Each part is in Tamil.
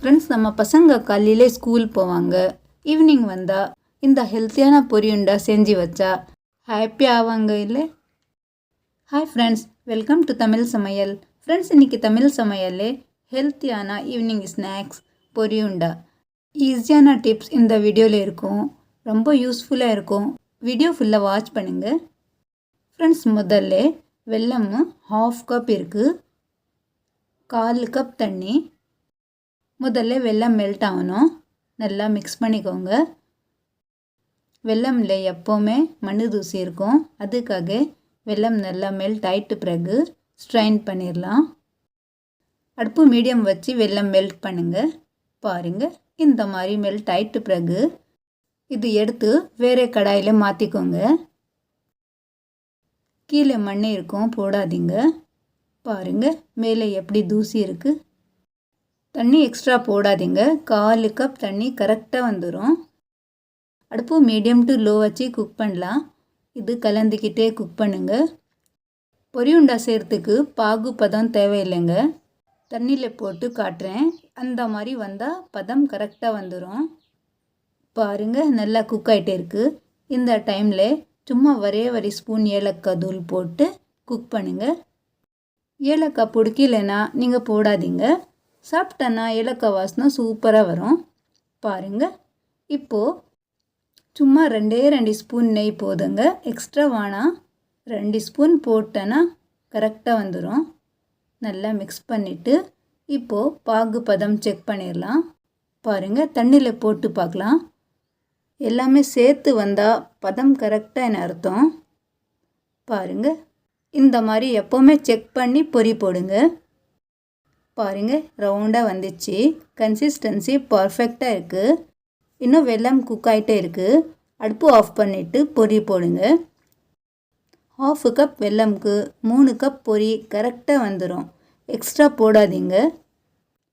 ஃப்ரெண்ட்ஸ் நம்ம பசங்க காலையிலே ஸ்கூல் போவாங்க. ஈவினிங் வந்தால் இந்த ஹெல்த்தியான பொரியுண்டா செஞ்சு வச்சா ஹாப்பி ஆவாங்க இல்லை? Hi friends welcome to Tamil Samayal. Friends இன்றைக்கி தமிழ் சமையலே ஹெல்த்தியான ஈவினிங் ஸ்நாக்ஸ் பொரியுண்டா ஈஸியான டிப்ஸ் இந்த வீடியோவில் இருக்கும். ரொம்ப யூஸ்ஃபுல்லாக இருக்கும். வீடியோ ஃபுல்லாக வாட்ச் பண்ணுங்கள் ஃப்ரெண்ட்ஸ் முதல்ல வெல்லம் ஹாஃப் கப் இருக்குது கால் கப் தண்ணி முதல்ல வெள்ளம் மெல்ட் ஆகணும். நல்லா மிக்ஸ் பண்ணிக்கோங்க. வெள்ளமில் எப்போவுமே மண்ணு தூசி இருக்கும். அதுக்காக வெள்ளம் நல்லா மெல்ட் ஆயிட்டு பிறகு ஸ்ட்ரைன் பண்ணிடலாம். அடுப்பு மீடியம் வச்சு வெள்ளம் மெல்ட் பண்ணுங்கள் பாருங்க இந்த மாதிரி மெல்ட் ஆயிட்டு பிறகு இது எடுத்து வேறு கடாயில் மாற்றிக்கோங்க கீழே மண் இருக்கும் போடாதீங்க. பாருங்க மேலே எப்படி தூசி இருக்குது தண்ணி எக்ஸ்ட்ரா போடாதீங்க. கால் கப் தண்ணி கரெக்டாக வந்துடும் அடுப்பு மீடியம் டு லோ வச்சு குக் பண்ணலாம். இது கலந்துக்கிட்டே குக் பண்ணுங்க. பொரியுண்டா செய்கிறதுக்கு பாகு பதம் தேவையில்லைங்க. தண்ணியில் போட்டு காட்டுறேன். அந்த மாதிரி வந்தால் பதம் கரெக்டாக வந்துடும் பாருங்கள் நல்லா குக் ஆகிட்டே இருக்குது இந்த டைமில் சும்மா ஒரே வரி ஸ்பூன் ஏலக்காய் தூள் போட்டு குக் பண்ணுங்கள் ஏலக்காய் பிடிக்கலைன்னா நீங்கள் போடாதீங்க. சாப்பிட்டேன்னா ஏலக்காய் வாசனை சூப்பராக வரும். பாருங்கள் இப்போது சும்மா ரெண்டே ரெண்டு ஸ்பூன் நெய் போதுங்க. எக்ஸ்ட்ரா வேணாம் ரெண்டு ஸ்பூன் போட்டேன்னா கரெக்டாக வந்துடும் நல்லா மிக்ஸ் பண்ணிவிட்டு இப்போது பாகு பதம் செக் பண்ணிடலாம் பாருங்கள் தண்ணியில் போட்டு பார்க்கலாம் எல்லாமே சேர்த்து வந்தால் பதம் கரெக்டாக என்ன அர்த்தம்? பாருங்கள் இந்த மாதிரி எப்போவுமே செக் பண்ணி பொரி போடுங்க. பாருங்கள் ரவுண்டாக வந்துச்சு. கன்சிஸ்டன்சி பர்ஃபெக்டாக இருக்குது இன்னும் வெல்லம் குக் ஆகிட்டே இருக்குது அடுப்பு ஆஃப் பண்ணிவிட்டு பொரி போடுங்க. ஹாஃப் கப் வெல்லம்க்கு மூணு கப் பொரி கரெக்டாக வந்துடும் எக்ஸ்ட்ரா போடாதீங்க.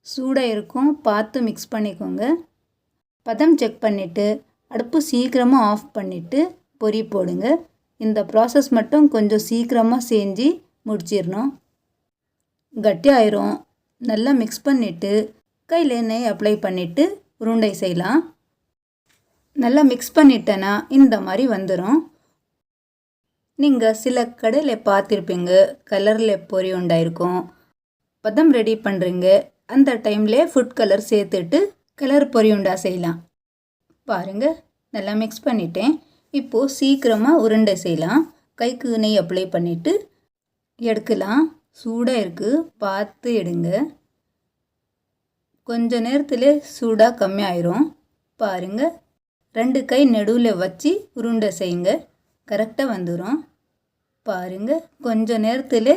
சூடாக இருக்கும். பார்த்து மிக்ஸ் பண்ணிக்கோங்க. பதம் செக் பண்ணிவிட்டு அடுப்பு சீக்கிரமாக ஆஃப் பண்ணிவிட்டு பொரி போடுங்க. இந்த ப்ராசஸ் மட்டும் கொஞ்சம் சீக்கிரமாக செஞ்சு முடிச்சிடணும். கட்டியாயிரும் நல்லா மிக்ஸ் பண்ணிவிட்டு கையில் எண்ணெய் அப்ளை பண்ணிவிட்டு உருண்டை செய்யலாம். நல்லா மிக்ஸ் பண்ணிட்டேன்னா இந்த மாதிரி வந்துடும் நீங்கள் சில கடையில் பார்த்துருப்பீங்க கலரில் பொறி உண்டாயிருக்கும். பதம் ரெடி பண்ணுறீங்க அந்த டைம்லே ஃபுட் கலர் சேர்த்துட்டு கலர் பொறி உண்டா செய்யலாம். பாருங்கள் நல்லா மிக்ஸ் பண்ணிட்டேன். இப்போது சீக்கிரமாக உருண்டை செய்யலாம். கைக்கு நெய் அப்ளை பண்ணிவிட்டு எடுக்கலாம். சூடாக இருக்குது பார்த்து எடுங்க. கொஞ்ச நேரத்தில் சூடாக கம்மியாயிரும். பாருங்கள் ரெண்டு கை நடுவில் வச்சு உருண்டை செய்யுங்க. கரெக்டாக வந்துடும் பாருங்கள் கொஞ்ச நேரத்தில்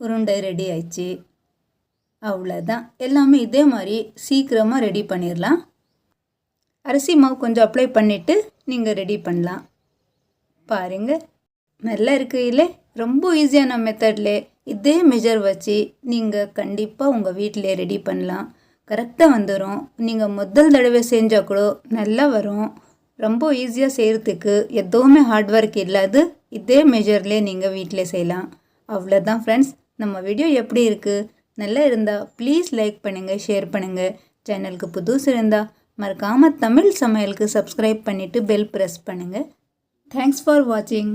உருண்டை ரெடி ஆயிடுச்சு. அவ்வளோதான் எல்லாமே இதே மாதிரி சீக்கிரமாக ரெடி பண்ணிடலாம் அரிசி மாவு கொஞ்சம் அப்ளை பண்ணிவிட்டு நீங்கள் ரெடி பண்ணலாம். பாருங்கள் நல்லா இருக்கையிலே ரொம்ப ஈஸியான மெத்தடில் இதே மெஜர் வச்சு நீங்கள் கண்டிப்பாக உங்கள் வீட்டில் ரெடி பண்ணலாம். கரெக்டாக வந்துடும் நீங்கள் முதல் தடவை செஞ்சால் கூட நல்லா வரும். ரொம்ப ஈஸியாக செய்கிறதுக்கு எதுவுமே ஹார்ட் ஒர்க் இல்லாது இதே மெஜர்லேயே நீங்கள் வீட்டில் செய்யலாம். அவ்வளோதான் ஃப்ரெண்ட்ஸ் நம்ம வீடியோ எப்படி இருக்குது நல்லா இருந்தால் ப்ளீஸ் லைக் பண்ணுங்கள் ஷேர் பண்ணுங்கள் சேனலுக்கு புதுசு இருந்தால் மறக்காமல் தமிழ் சமையலுக்கு சப்ஸ்கிரைப் பண்ணிவிட்டு பெல் ப்ரெஸ் பண்ணுங்கள் தேங்க்ஸ் ஃபார் வாட்சிங்